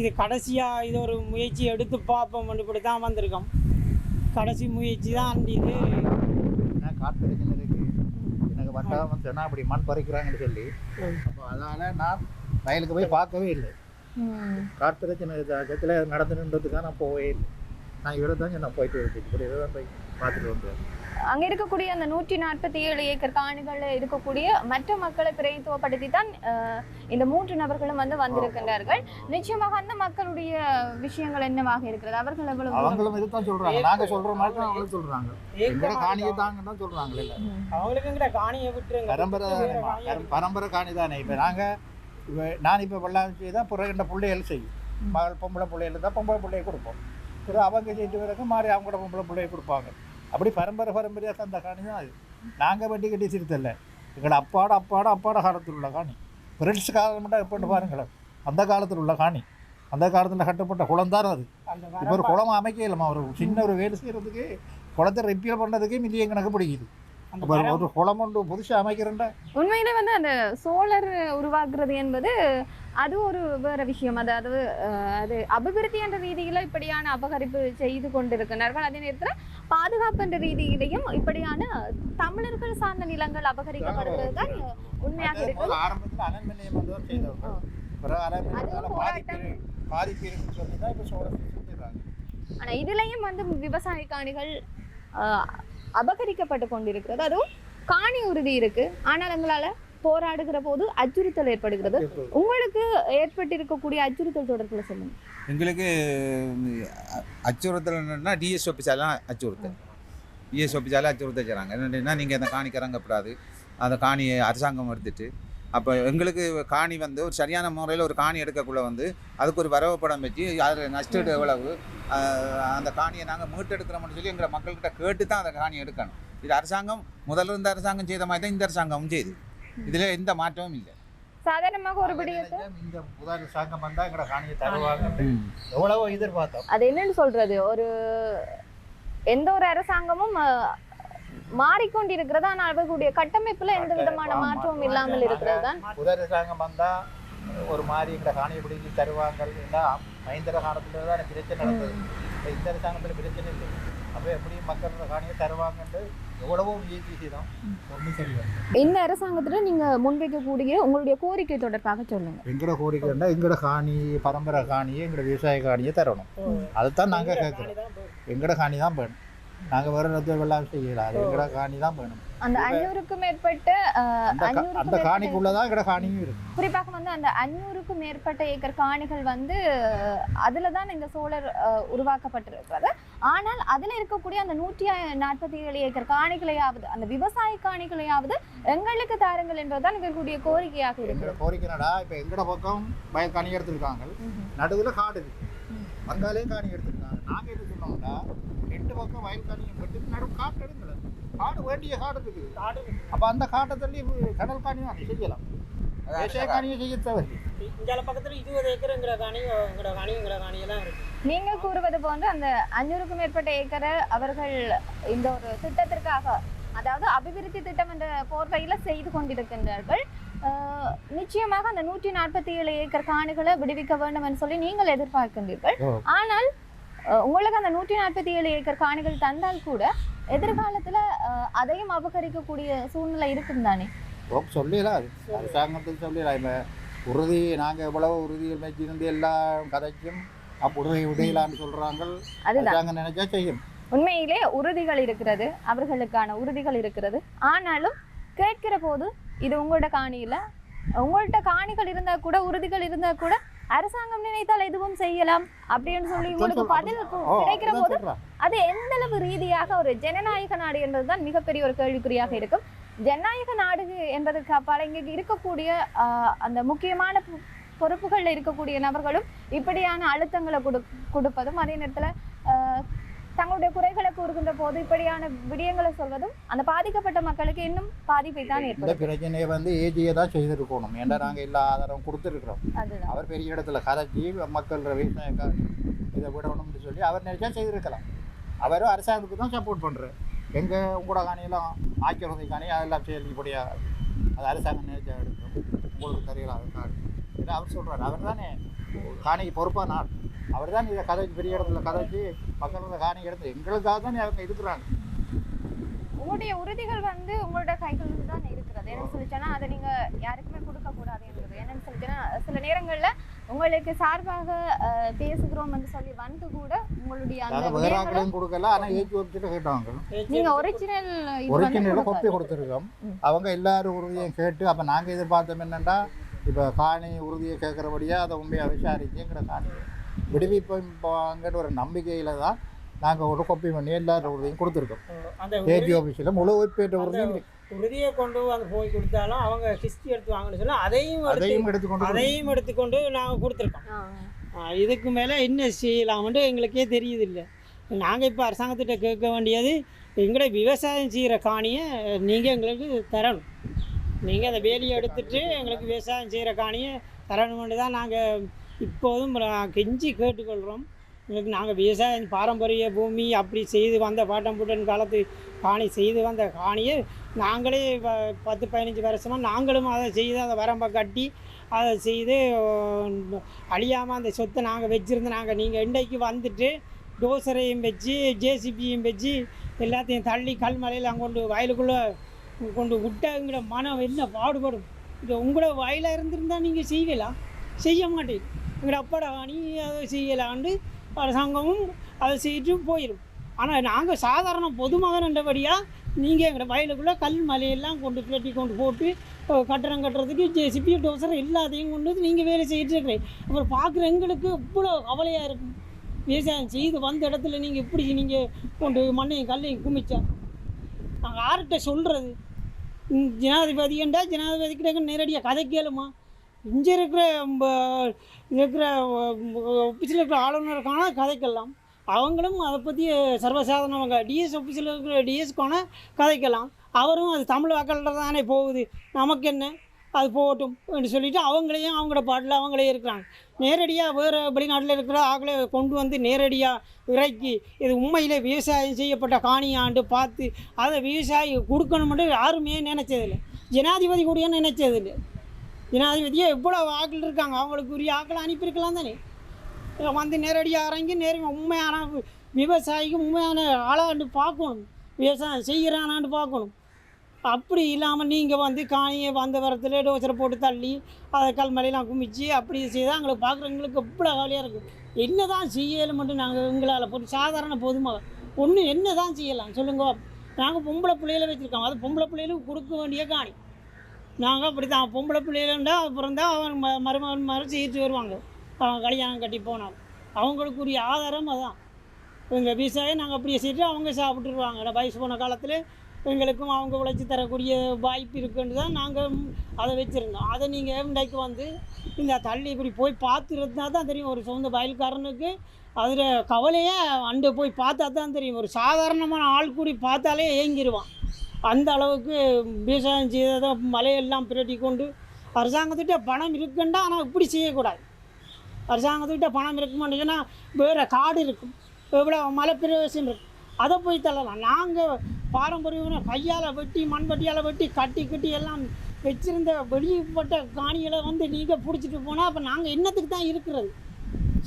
இது கடைசியாக இது ஒரு முயற்சி எடுத்து பார்ப்போம் இப்படி தான் வந்திருக்கோம். கடைசி முயற்சி தான் இது. காட்டு எனக்கு வட்டாமல் சொன்னா அப்படி மண் பறிக்கிறாங்கன்னு சொல்லி. அப்போ அதனால நான் வயலுக்கு போய் பார்க்கவே இல்லை. ம். காட்டு பிரச்சனை இடத்துல நடந்துன்றதுக்காக நான் போகவே இல்லை. நான் இவரை தான் நான் போயிட்டு இருக்கேன் இப்படி இதை தான் போய் பார்த்துட்டு வந்தேன். அங்க இருக்கக்கூடிய அந்த நூற்றி நாற்பத்தி ஏழு ஏக்கர் காணிகள்ல இருக்கக்கூடிய மற்ற மக்களை பிரதித்துவப்படுத்தி தான் இந்த மூன்று நபர்களும் வந்து வந்திருக்கின்றார்கள். நிச்சயமாக அந்த மக்களுடைய விஷயங்கள் என்னவாக இருக்கிறது? அவர்கள் எவ்வளவு அவங்களும் இதுதான் சொல்றாங்க. நாங்க சொல்ற மாதிரி தான் அவங்களும் சொல்றாங்க. எங்கட காணியை தாங்கன்னு தான் சொல்றாங்க. இல்ல அவங்களுக்கு எங்கட காணியை விட்டுருங்க. பரம்பரை பரம்பரை காணி தானே. இப்போ நாங்கள் நான் இப்போ வெள்ளாச்சி தான் பிறகு இந்த பிள்ளைகள் செய்யும். மகள் பொம்பளை பிள்ளைகள் தான் பொம்பளை பிள்ளையை கொடுப்போம். பிறகு அவங்க செய்யிட்டு பிறகு மாறி அவங்களோட பொம்பளை பிள்ளையை கொடுப்பாங்க. அப்படி பரம்பரை பரம்பரையாக தந்த காணி தான் அது. நாங்கள் வட்டி கட்டி சிரித்தல எங்களோட அப்பாட அப்பாட அப்பாட காலத்தில் உள்ள காணி. பிரிட்டிஷ் காலம் மட்டும் எப்போன்னு பாருங்களேன் அந்த காலத்தில் உள்ள காணி. அந்த காலத்தில் கட்டப்பட்ட குளம் தான் அது. இப்போ ஒரு குளம் அமைக்க இல்லைம்மா ஒரு சின்ன ஒரு வேலை செய்கிறதுக்கு குளத்தை ரிப்பேர் பண்ணுறதுக்கே மில்லியன் கணக்கு பிடிக்குது. ஒரு- குளம் ஒன்று புதுசாக அமைக்கிறேன்டா. உண்மையிலே வந்து அந்த சோலர் உருவாக்குறது என்பது அது ஒரு வேற விஷயம். அதாவது அது அபிவிருத்தி என்ற ரீதியில இப்படியான அபகரிப்பு செய்து கொண்டிருக்கிறார்கள் அதே நேரத்தில் பாதுகாப்பு என்ற ரீதியிலையும் இப்படியான தமிழர்கள் சார்ந்த நிலங்கள் அபகரிக்கப்படுவது தான் உண்மையாக இருக்கு- பாதிப்பு இருக்குன்னு சொல்லி தான் இப்போ சோழர் சொல்லிடுறாங்க ஆனா இதுலயும் வந்து விவசாய காணிகள் அபகரிக்கப்பட்டு கொண்டிருக்கிறது. அதுவும் காணி உறுதி இருக்கு. ஆனால் எங்களால போராடுகிற போது அச்சுறுத்தல் ஏற்படுகிறது. உங்களுக்கு ஏற்பட்டிருக்கக்கூடிய அச்சுறுத்தல் தொடர்புல சொல்லுங்க. எங்களுக்கு அச்சுறுத்தல் என்னன்னா டிஎஸ் ஆஃபீஸாலாம் அச்சுறுத்தல். டிஎஸ் ஆஃபீஸால அச்சுறுத்தல் செய்கிறாங்க என்னென்னா நீங்கள் அந்த காணி கறங்கப்படாது அந்த காணியை அரசாங்கம் எடுத்துட்டு அப்போ எங்களுக்கு காணி வந்து ஒரு சரியான முறையில் ஒரு காணி எடுக்கக்குள்ள வந்து அதுக்கு ஒரு வரவு படம் வச்சு அதில் நஷ்டீடு எவ்வளவு? அந்த காணியை நாங்கள் மீட்டெடுக்கிறோம்னு சொல்லி எங்களை மக்கள்கிட்ட கேட்டு தான் அந்த காணியை எடுக்கணும். இது அரசாங்கம் முதல்ல இருந்த அரசாங்கம் செய்த மாதிரி தான் இந்த அரசாங்கமும் செய்யுது இதில் எந்த மாற்றமும் இல்லை. சாதாரணமாக ஒரு விடயத்தை இந்த புதாரி சாங்கம் வந்தா எங்கட காணியை தருவாங்க. எவ்வளவோ எதிர்பார்த்தோம். அது என்னன்னு சொல்றது? ஒரு எந்த ஒரு அரசாங்கமும் மாறிக்கொண்டிருக்கிறது? ஆனால் அவர்களுடைய கட்டமைப்புல எந்த விதமான மாற்றமும் இல்லாமல் இருக்கிறது தான் புதாரி சாங்கம் வந்தா ஒரு மாதிரி எங்கட காணியை பிடிச்சி தருவாங்க மஹிந்திர காலத்துல தான் பிரச்சனை நடந்தது. இப்ப இந்த அரசாங்கத்தில் பிரச்சனை இல்லை. அப்போ எப்படி மக்கள் காணியை தருவாங்கன்ட்டு எவ்வளவோ முயற்சி செய்தோம். ஒன்றும் சரி வரல. இந்த அரசாங்கத்துல நீங்க முன்வைக்கக்கூடிய உங்களுடைய கோரிக்கை தொடர்பாக சொல்லுங்க. எங்கட கோரிக்கைன்னா எங்கட காணி பரம்பரை காணியை எங்கட விவசாய காணியை தரணும். அதுதான் நாங்கள் கேட்குறோம். எங்கட காணி தான் வேணும். நாங்கள் வேறு இடத்துல வெள்ளாம் செய்யலாம் எங்கட காணி தான் வேணும். அந்த அஞ்சூறுக்கும் மேற்பட்ட அந்த கா- அஞ்சூறுக்கும் அந்த மேற்பட்ட காணிக்குள்ளே தான் எங்கட காணியும் இருக்கு. குறிப்பாக வந்து அந்த அஞ்சூறுக்கும் மேற்பட்ட ஏக்கர் காணிகள் வந்து அதில் தான் இந்த சோழர் உருவாக்கப்பட்டிருக்கிறது. ஆனால் அதில் இருக்கக்கூடிய அந்த நூற்றி நாற்பத்தி ஏழு ஏக்கர் காணிகளையாவது அந்த விவசாய காணிகளையாவது எங்களுக்கு தாருங்கள் என்பதுதான் எங்களுடைய கோரிக்கையாக இருக்கிறது. கோரிக்கைனடா இப்போ எங்கட பக்கம் வயல் காணி எடுத்திருக்காங்க. நடுவில் காடு இருக்கு. வங்காளையும் காணி எடுத்திருக்காங்க. நாங்கள் பக்கம் வயல் காணியும் வெட்டி நடு காட்டு எடுங்கள. காடு வேண்டிய காடு இருக்குது. காடு அப்போ அந்த காட்டை தள்ளி கடல் காணியும் அதை செய்யலாம். விவசாய காணியை செய்ய தேவையில்லை. இங்கே பக்கத்தில் இருபது ஏக்கர் எங்கட காணி எங்கட காணி எங்கட காணியெல்லாம் இருக்கு. நீங்கள் கூறுவது போன்று அந்த அஞ்சூறுக்கும் மேற்பட்ட ஏக்கரை அவர்கள் இந்த ஒரு திட்டத்திற்காக அதாவது அபிவிருத்தி திட்டம் என்ற போர்வையில் செய்து கொண்டிருக்கின்றார்கள். நிச்சயமாக அந்த நூற்றி நாற்பத்தி ஏழு ஏக்கர் காணிகளை விடுவிக்க வேண்டும் என்று சொல்லி நீங்கள் எதிர்பார்க்கின்றீர்கள். ஆனால் உங்களுக்கு அந்த நூற்றி நாற்பத்தி ஏழு ஏக்கர் காணிகள் தந்தால் கூட எதிர்காலத்துல அதையும் அபகரிக்கக்கூடிய சூழ்நிலை இருக்கும் தானே? சொல்லிடலாம். அது அரசாங்கத்தில் சொல்லிடலாம். இப்போ உறுதி நாங்கள் எவ்வளவு உறுதியில் வச்சிருந்து எல்லாம் கதைக்கும் அப்போ உறுதி விடையிலான்னு சொல்கிறாங்க அரசாங்கம் நினைச்சா செய்யும். உண்மையிலே உறுதிகள் இருக்கிறது அவர்களுக்கான உறுதிகள் இருக்கிறது. ஆனாலும் கேட்கிற போது இது உங்களோட காணியில உங்கள்ட்ட காணிகள் இருந்தா கூட உறுதிகள் இருந்தா கூட அரசாங்கம் நினைத்தால் எதுவும் செய்யலாம் அப்படின்னு சொல்லி உங்களுக்கு பதில் கிடைக்கிற போது. அது எந்த அளவு ரீதியாக ஒரு ஜனநாயக நாடு என்பதுதான் மிகப்பெரிய ஒரு கேள்விக்குறியாக இருக்கும் ஜனநாயக நாடு என்பதற்கு அப்பால இங்க இருக்கக்கூடிய அந்த முக்கியமான பொறுப்புகள்ல இருக்கக்கூடிய நபர்களும் இப்படியான அழுத்தங்களை கொடு கொடுப்பதும் அதே நேரத்துல தங்களுடைய குறைகளை கூறுகின்ற போது இப்படியான விடயங்களை சொல்வதும் அந்த பாதிக்கப்பட்ட மக்களுக்கு இன்னும் பாதிப்பை தான் இந்த பிரச்சனையை வந்து ஏஜியை தான் செய்திருக்கணும். ஏன்னா நாங்கள் எல்லா ஆதாரம் கொடுத்துருக்குறோம். அவர் பெரிய இடத்துல கதைச்சி மக்கள் இதை விடணும்னு சொல்லி அவர் நினைச்சா செய்திருக்கலாம். அவரும் அரசாங்கத்துக்கு தான் சப்போர்ட் பண்ணுறாரு எங்கே உங்களோட காணியெல்லாம் ஆக்கிரதை காணி அதெல்லாம் செயல்படியாக அது அரசாங்கம் நினைச்சா எடுக்கும். உங்களுக்கு தெரியல அது காணி ஏன்னா அவர் சொல்கிறார் அவர் தானே காணிக்கு பொறுப்பாக நாள் அவர் தான் இதை கதைச்சி பெரிய இடத்துல கதைச்சி மக்களோட காணி எடுத்து எங்களுக்காக தானே அவங்க இருக்கிறாங்க. உங்களுடைய உறுதிகள் வந்து உங்களோட கைகளில் தான் இருக்கிறது. என்னன்னு சொல்லிச்சோன்னா அதை நீங்க யாருக்குமே கொடுக்க கூடாது என்பது. என்னன்னு சொல்லிச்சோன்னா சில நேரங்கள்ல உங்களுக்கு சார்பாக பேசுகிறோம் என்று சொல்லி வந்து கூட உங்களுடைய அந்த அதாவது வேற விடயங்களை ஆட்களையும் கொடுக்கல. ஆனால் ஏஜி ஒருத்தர் கேட்டாங்க. நீங்க ஒரிஜினல் ஒரிஜினல் கொப்பி கொடுத்துருக்கோம். அவங்க எல்லாரும் உறுதியும் கேட்டு அப்போ நாங்கள் எதிர்பார்த்தோம் என்னென்னா இப்போ காணி உறுதியை கேட்குறபடியாக அதை உண்மையாக விசாரிச்சு எங்களை காணி விடுவிப்பாங்கன்ற ஒரு நம்பிக்கையில் தான் நாங்கள் ஒரு கொப்பி பண்ணி எல்லாரும் உறுதியும் கொடுத்துருக்கோம். அந்த ஏஜி ஆஃபீஸில் முழு உறுப்பேற்ற உறுதியும். உறுதியை கொண்டு வந்து போய் கொடுத்தாலும் அவங்க கிஸ்தி எடுத்து வாங்கன்னு சொன்னா அதையும் எடுத்து அதையும் எடுத்துக்கொண்டு அதையும் எடுத்துக்கொண்டு நாங்கள் கொடுத்துருக்கோம். இதுக்கு மேலே என்ன செய்யலாம்னு எங்களுக்கே தெரியுது இல்லை நாங்கள் இப்போ அரசாங்கத்திட்ட கேட்க வேண்டியது எங்களோட விவசாயம் செய்கிற காணியை நீங்கள் எங்களுக்கு தரணும். நீங்கள் அந்த வேலியை எடுத்துட்டு எங்களுக்கு விவசாயம் செய்கிற காணியை தரணும்னு தான் நாங்கள் இப்போதும் கெஞ்சி கேட்டுக்கொள்கிறோம் எங்களுக்கு நாங்கள் விவசாயம் பாரம்பரிய பூமி அப்படி செய்து வந்த பாட்டம் புட்டன் காலத்து காணி செய்து வந்த காணியை நாங்களே ப- பத்து பதினஞ்சு வருஷமாக நாங்களும் அதை செய்து அதை வரம்பை கட்டி அதை செய்து அழியாமல் அந்த சொத்தை நாங்கள் வச்சுருந்து நாங்கள் நீங்கள் இன்றைக்கு வந்துட்டு டோசரையும் வச்சு ஜேசிபியும் வச்சு எல்லாத்தையும் தள்ளி கல்மலையில் அங்கே கொண்டு வயலுக்குள்ளே கொண்டு விட்டங்கிற மனம் என்ன பாடுபடும்? இது உங்களோட வயலாக இருந்திருந்தால் நீங்கள் செய்யலாம். செய்ய மாட்டேன் எங்களோட அப்பாடா நீ அதை செய்யலான்னு அரசாங்கமும் அதை செய்துட்டு போயிடும் ஆனால் நாங்கள் சாதாரண பொதுமகன் என்றபடியாக நீங்கள் எங்களோட வயலுக்குள்ளே கல் மலையெல்லாம் கொண்டு கட்டி கொண்டு போட்டு அஹ், கட்டடம் கட்டுறதுக்கு ஜேசிபி டோசர் எல்லாத்தையும் கொண்டு வந்து நீங்கள் வேலை செய்யிட்டு இருக்கிறேன் அப்புறம் பார்க்குற எங்களுக்கு இவ்வளோ கவலையாக இருக்கும். விவசாயம் செய்து வந்த இடத்துல நீங்கள் இப்படி நீங்கள் கொண்டு மண்ணையும் கல்லையும் குமிச்சா. நாங்கள் யார்கிட்ட சொல்கிறது ஜனாதிபதிண்டா ஜனாதிபதி கிட்ட நேரடியாக கதை கேளுமா. இங்கே இருக்கிற இருக்கிற ஆஃபீஸில் இருக்கிற ஆளுநருக்கான கதைக்கலாம் அவங்களும் அதை பற்றி சர்வசாதாரணவங்க டிஎஸ் ஆஃபீஸில் இருக்கிற டிஎஸ்க்கான கதைக்கலாம் அவரும் அது தமிழ் வாக்களில் தானே போகுது. நமக்கு என்ன அது போகட்டும் என்று சொல்லிட்டு அவங்களையும் அவங்களோட பாட்டில் அவங்களே இருக்கிறாங்க. நேரடியாக வேறு வெளிநாட்டில் இருக்கிற ஆக்களை கொண்டு வந்து நேரடியாக இறக்கி இது உண்மையில் விவசாயம் செய்யப்பட்ட காணியாண்டு பார்த்து அதை விவசாயி கொடுக்கணும்னு யாருமே நினச்சதில்லை. ஜனாதிபதி கூட நினச்சதில்லை. ஜனாதிபதியே எவ்வளோ ஆட்கள் இருக்காங்க அவங்களுக்கு உரிய ஆட்களை அனுப்பியிருக்கலாம் தானே? வந்து நேரடியாக இறங்கி நேர உண்மையான வி- விவசாயிக்கு உண்மையான ஆளாண்டு பார்க்கணும். விவசாயம் செய்கிறானான்னு பார்க்கணும். அப்படி இல்லாமல் நீங்கள் வந்து காணியை வந்த வரத்தில் டோசரை போட்டு தள்ளி அதை கல்மலையெல்லாம் குமிச்சு அப்படி செய்தால் எங்களுக்கு பார்க்குறவங்களுக்கு எவ்வளோ கவலையாக இருக்குது என்ன தான் செய்யலும் மட்டும் நாங்கள் எங்களால் போட்டு சாதாரண பொதுமகன் ஒன்று என்ன தான் செய்யலாம் சொல்லுங்க. நாங்கள் பொம்பளை பிள்ளைகளை வச்சுருக்கோம். அது பொம்பளை பிள்ளைகளுக்கு கொடுக்க வேண்டிய காணி. நாங்கள் அப்படி தான் பொம்பளை பிள்ளைகளா அப்புறம் தான் அவன் ம மருமகன் மாதிரி செய்யிட்டு வருவாங்க. அவன் கல்யாணம் கட்டி போனால் அவங்களுக்குரிய ஆதாரம் அதான். எங்கள் விவசாயம் நாங்கள் அப்படியே செய்யிட்டு அவங்க சாப்பிட்டுருவாங்க. வயசு போன காலத்தில் எங்களுக்கும் அவங்க உழைச்சி தரக்கூடிய வாய்ப்பு இருக்குன்னு தான் நாங்கள் அதை வச்சுருந்தோம். அதை நீங்கள் இன்றைக்கு வந்து இந்த தள்ளி இப்படி போய் பார்த்துருந்தா தான் தெரியும். ஒரு சொந்த வயல்காரனுக்கு அதில் கவலையே அண்டு போய் பார்த்தா தான் தெரியும். ஒரு சாதாரணமான ஆள் கூடி பார்த்தாலே ஏங்கிடுவான் அந்த அளவுக்கு விவசாயம் செய்ததை மலையெல்லாம் பிரட்டி கொண்டு அரசாங்கத்திட்ட பணம் இருக்குண்டா ஆனால் இப்படி செய்யக்கூடாது. அரசாங்கத்துக்கிட்ட பணம் இருக்க மாட்டேங்குன்னா வேறு காடு இருக்கும். எவ்வளோ மலை பிரவேசம் இருக்கும் அதை போய் தள்ளலாம். நாங்கள் பாரம்பரிய கையால் வெட்டி மண்வெட்டியால் வெட்டி கட்டி கட்டி எல்லாம் வச்சிருந்த வெளிப்பட்ட காணிகளை வந்து நீங்கள் பிடிச்சிட்டு போனால் அப்போ நாங்கள் என்னத்துக்கு தான் இருக்கிறது?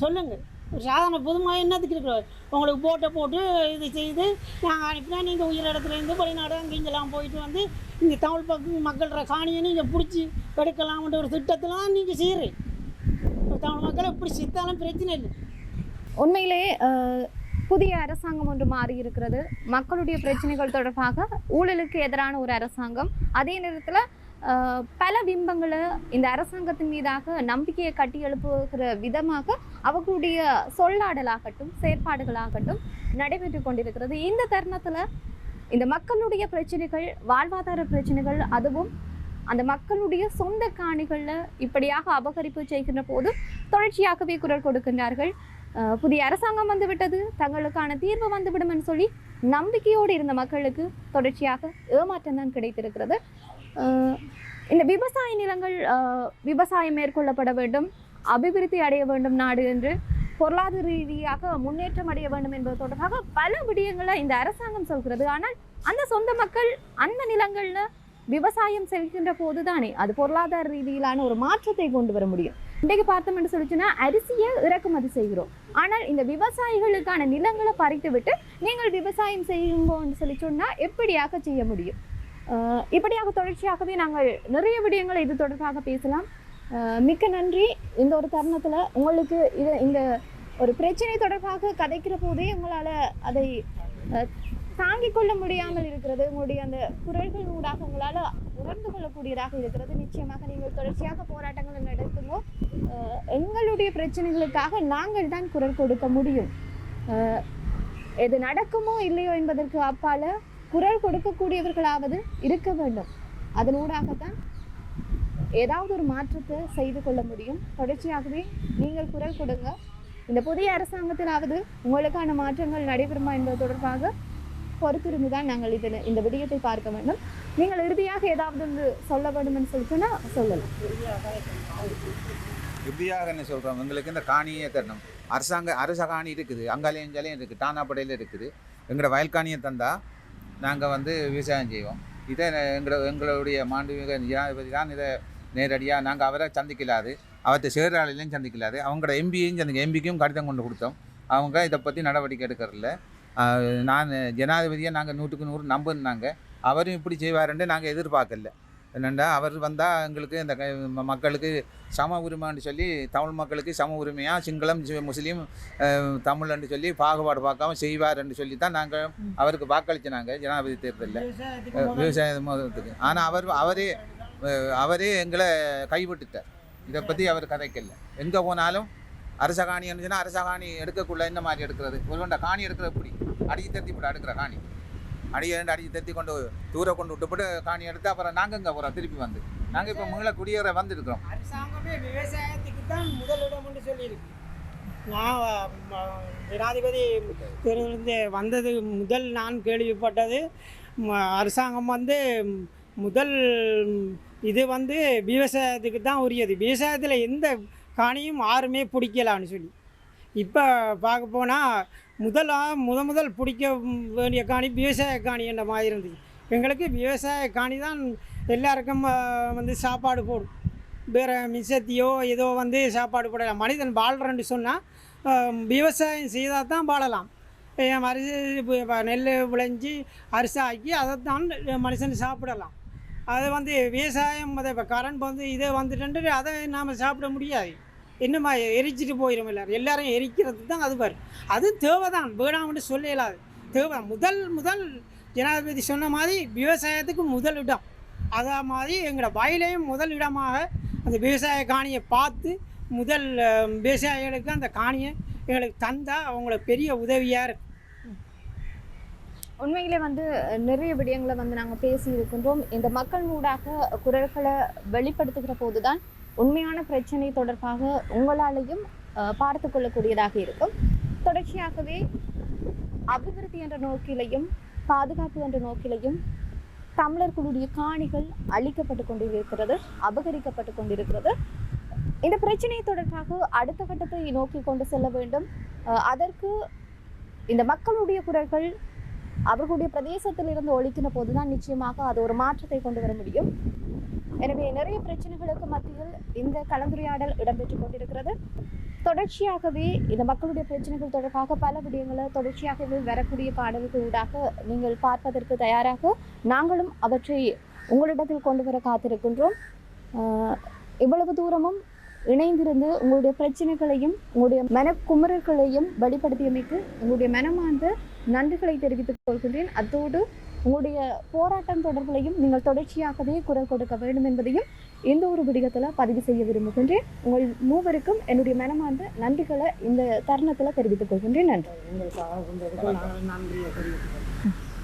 சொல்லுங்கள் ஒரு சாதாரண பொதுமாக என்னத்துக்கு இருக்கிறது உங்களுக்கு போட்டை போட்டு இது செய்து நாங்கள் அனுப்பினா நீங்கள் உயிர் இடத்துலேருந்து வெளிநாடு அங்கே இங்கெல்லாம் போயிட்டு வந்து இங்கே தமிழ் பக்கம் மக்கள்கிற காணியை நீங்கள் பிடிச்சி எடுக்கலாம்ன்ற ஒரு திட்டத்தில் தான் நீங்கள் செய்கிறீங்க தமிழ் மக்களை இப்படி சித்தாலும் பிரச்சனை இல்லை. உண்மையிலே புதிய அரசாங்கம் ஒன்று மாறி இருக்கிறது. மக்களுடைய பிரச்சனைகள் தொடர்பாக ஊழலுக்கு எதிரான ஒரு அரசாங்கம். அதே நேரத்தில் பல பிம்பங்களை இந்த அரசாங்கத்தின் மீதாக நம்பிக்கையை கட்டி எழுப்புகிற விதமாக அவர்களுடைய சொல்லாடலாகட்டும் செயற்பாடுகளாகட்டும் நடைபெற்று கொண்டிருக்கிறது. இந்த தருணத்தில் இந்த மக்களுடைய பிரச்சனைகள் வாழ்வாதார பிரச்சனைகள் அதுவும் அந்த மக்களுடைய சொந்த காணிகளில் இப்படியாக அபகரிப்பு செய்கின்ற போது தொடர்ச்சியாகவே குரல் கொடுக்கின்றார்கள். புதிய அரசாங்கம் வந்துவிட்டது. தங்களுக்கான தீர்வு வந்துவிடும் என்று சொல்லி நம்பிக்கையோடு இருந்த மக்களுக்கு தொடர்ச்சியாக ஏமாற்றம் தான் கிடைத்திருக்கிறது. இந்த விவசாய நிலங்கள் விவசாயம் மேற்கொள்ளப்பட வேண்டும் அபிவிருத்தி அடைய வேண்டும் நாடு என்று பொருளாதார ரீதியாக முன்னேற்றம் அடைய வேண்டும் என்பது தொடர்பாக பல விடயங்களை இந்த அரசாங்கம் சொல்கிறது. ஆனால் அந்த சொந்த மக்கள் அந்த நிலங்களில் விவசாயம் செல்கின்ற போதுதானே? அது பொருளாதார ரீதியிலான ஒரு மாற்றத்தை கொண்டு வர முடியும். இன்றைக்கு பார்த்தோம் என்று சொல்லிச்சுன்னா அரிசியை இறக்குமதி செய்கிறோம். ஆனால் இந்த விவசாயிகளுக்கான நிலங்களை பறித்து விட்டு நீங்கள் விவசாயம் செய்யுங்கன்னு சொல்லி சொன்னால் எப்படியாக செய்ய முடியும்? இப்படியாக தொடர்ச்சியாகவே நாங்கள் நிறைய விடயங்களை இது தொடர்பாக பேசலாம். மிக்க நன்றி. இந்த ஒரு தருணத்தில் உங்களுக்கு இது இந்த ஒரு பிரச்சனை தொடர்பாக கதைக்கிற போதே உங்களால் அதை தாங்கிக் கொள்ள முடியாமல் இருக்கிறது. உங்களுடைய அந்த குரல்கள் ஊடாக உங்களால் உணர்ந்து கொள்ளக்கூடியதாக இருக்கிறது. நிச்சயமாக நீங்கள் தொடர்ச்சியாக போராட்டங்களை நடத்துமோ எங்களுடைய பிரச்சனைகளுக்காக நாங்கள் தான் குரல் கொடுக்க முடியும். எது நடக்குமோ இல்லையோ என்பதற்கு அப்பால குரல் கொடுக்கக்கூடியவர்களாவது இருக்க வேண்டும். அதனூடாகத்தான் ஏதாவது ஒரு மாற்றத்தை செய்து கொள்ள முடியும். தொடர்ச்சியாகவே நீங்கள் குரல் கொடுங்க. இந்த புதிய அரசாங்கத்திலாவது உங்களுக்கான மாற்றங்கள் நடைபெறுமா என்பது தொடர்பாக பொறுத்திருந்து தான் நாங்கள் இதில் இந்த விடயத்தை பார்க்க வேண்டும். நீங்கள் இறுதியாக ஏதாவது வந்து சொல்ல வேண்டும் என்று சொல்லலாம். இறுதியாக என்ன சொல்கிறோம் எங்களுக்கு இந்த காணியை தரணும். அரசாங்க அரச காணி இருக்குது. அங்காலையும் இஞ்சாலையும் இருக்குது. டானாப்படையில் இருக்குது. எங்களோட வயல்காணியை தந்தால் நாங்கள் வந்து விவசாயம் செய்வோம். இதை எங்களோட எங்களுடைய மாண்புமிக ஜனாதிபதி தான் இதை நேரடியாக நாங்கள் அவரை சந்திக்கலாது. அவற்றை செயலாளர்களையும் சந்திக்கலாது. அவங்களோட எம்பியையும் சந்திக்க எம்பிக்கும் கடிதம் கொண்டு கொடுத்தோம். அவங்க இதை பற்றி நடவடிக்கை எடுக்கிறதில்ல. நான் ஜனாதிபதியை நாங்கள் நூற்றுக்கு நூறு நம்பினாங்க. அவரும் இப்படி செய்வாருன்னு நாங்கள் எதிர்பார்க்கல. என்னென்னா அவர் வந்தால் எங்களுக்கு இந்த மக்களுக்கு சம உரிமைன்னு சொல்லி தமிழ் மக்களுக்கு சம உரிமையாக சிங்களம் முஸ்லீம் அஹ், தமிழ்ன்னு சொல்லி பாகுபாடு பார்க்காம செய்வாருன்னு சொல்லி தான் நாங்கள் அவருக்கு வாக்களிச்சினாங்க ஜனாதிபதி தேர்தலில். விவசாய மோதத்துக்கு ஆனால் அவர் அவரே அவரே எங்களை கைவிட்டுட்டார். இதை பற்றி அவர் கதைக்கல. எங்கே போனாலும் அரச காணி இருந்துச்சுன்னா அரச காணி எடுக்கக்குள்ள என்ன மாதிரி எடுக்கிறது. ஒருவண்ட காணி எடுக்கிறது எப்படி? அடிச்சு தத்தி போட்டு எடுக்கிற காணி. அடியை ரெண்டு அடிச்சு தத்தி கொண்டு தூர கொண்டு விட்டுப்பட்டு காணி எடுத்து அப்புறம் நாங்கள் இங்கே போகிறோம் திருப்பி வந்து. நாங்கள் இப்போ மீள குடியேற வந்துருக்கிறோம். அரசாங்கமே விவசாயத்துக்கு தான் முதலிடம் என்று சொல்லியிருக்கு. நான் ஜனாதிபதி தேர்தலிருந்து வந்தது முதல் நான் கேள்விப்பட்டது. அரசாங்கம் வந்து முதல் இது வந்து விவசாயத்துக்கு தான் உரியது. விவசாயத்தில் எந்த காணியும் யாருமே பிடிக்கலான்னு சொல்லி. இப்போ பார்க்க போனால் முதலாக முத முதல் பிடிக்க வேண்டிய காணி விவசாய காணி என்ற மாதிரி இருந்துச்சு எங்களுக்கு விவசாய காணி தான் எல்லாருக்கும் வந்து சாப்பாடு போடும். வேறு மிச்சத்தையோ ஏதோ வந்து சாப்பாடு போடலாம். மனிதன் வாழ்கிறன்னு சொன்னால் விவசாயம் செய்தால் தான் வாழலாம். என் அரிசி நெல் விளைஞ்சி அரிசி ஆக்கி அதை தான் மனுஷன் சாப்பிடலாம். அது வந்து விவசாயம் அதை இப்போ கரண்ட் வந்து இதை வந்துட்டு அதை நாம் சாப்பிட முடியாது. என்னம்மா எரிச்சிட்டு போயிடும் எல்லாரும். எல்லாரும் எரிக்கிறது தான் அது பாரு. அது தேவை தான் வேணாம்னு சொல்லலாது. தேவை. முதல் முதல் ஜனாதிபதி சொன்ன மாதிரி விவசாயத்துக்கு முதல் இடம். அதே மாதிரி எங்களோட வயலையும் முதல் இடமாக அந்த விவசாய காணியை பார்த்து முதல் விவசாயிகளுக்கு அந்த காணியை எங்களுக்கு தந்தால் அவங்களுக்கு பெரிய உதவியாக இருக்கும். உண்மையிலே வந்து நிறைய விடயங்களை வந்து நாங்கள் பேசி இருக்கின்றோம் இந்த மக்கள் ஊடாக குரல்களை வெளிப்படுத்துகிற போதுதான் உண்மையான பிரச்சனை தொடர்பாக உங்களாலையும் பார்த்து கொள்ளக்கூடியதாக இருக்கும். தொடர்ச்சியாகவே அபிவிருத்தி என்ற நோக்கிலையும் பாதுகாப்பு என்ற நோக்கிலையும் தமிழர்களுடைய காணிகள் அழிக்கப்பட்டு கொண்டிருக்கிறது அபகரிக்கப்பட்டு கொண்டிருக்கிறது. இந்த பிரச்சனை தொடர்பாக அடுத்த கட்டத்தை நோக்கி கொண்டு செல்ல வேண்டும். அதற்கு இந்த மக்களுடைய குரல்கள் அவர்களுடைய பிரதேசத்திலிருந்து ஒழிக்கிற போதுதான் நிச்சயமாக அது ஒரு மாற்றத்தை கொண்டு வர முடியும். எனவே நிறைய பிரச்சனைகளுக்கு மத்தியில் இந்த கலந்துரையாடல் இடம்பெற்றுக் கொண்டிருக்கிறது. தொடர்ச்சியாகவே இந்த மக்களுடைய பிரச்சனைகள் தொடர்பாக பல விடயங்களை தொடர்ச்சியாகவே வரக்கூடிய பாடல்கள் ஊடாக நீங்கள் பார்ப்பதற்கு தயாராக நாங்களும் அவற்றை உங்களிடத்தில் கொண்டு வர காத்திருக்கின்றோம். இவ்வளவு தூரமும் இணைந்திருந்து உங்களுடைய பிரச்சனைகளையும் உங்களுடைய மனக்குமுறல்களையும் வெளிப்படுத்தியமைக்கு உங்களுடைய மனமார்ந்த நன்றிகளை தெரிவித்துக் கொள்கின்றேன். அத்தோடு உங்களுடைய போராட்டம் தொடர்களையும் நீங்கள் தொடர்ச்சியாகவே குரல் கொடுக்க வேண்டும் என்பதையும் இந்த ஒரு விடயத்தில் பதிவு செய்ய விரும்புகின்றேன். உங்கள் மூவருக்கும் என்னுடைய மனமார்ந்த நன்றிகளை இந்த தருணத்தில் தெரிவித்துக் கொள்கின்றேன். நன்றி.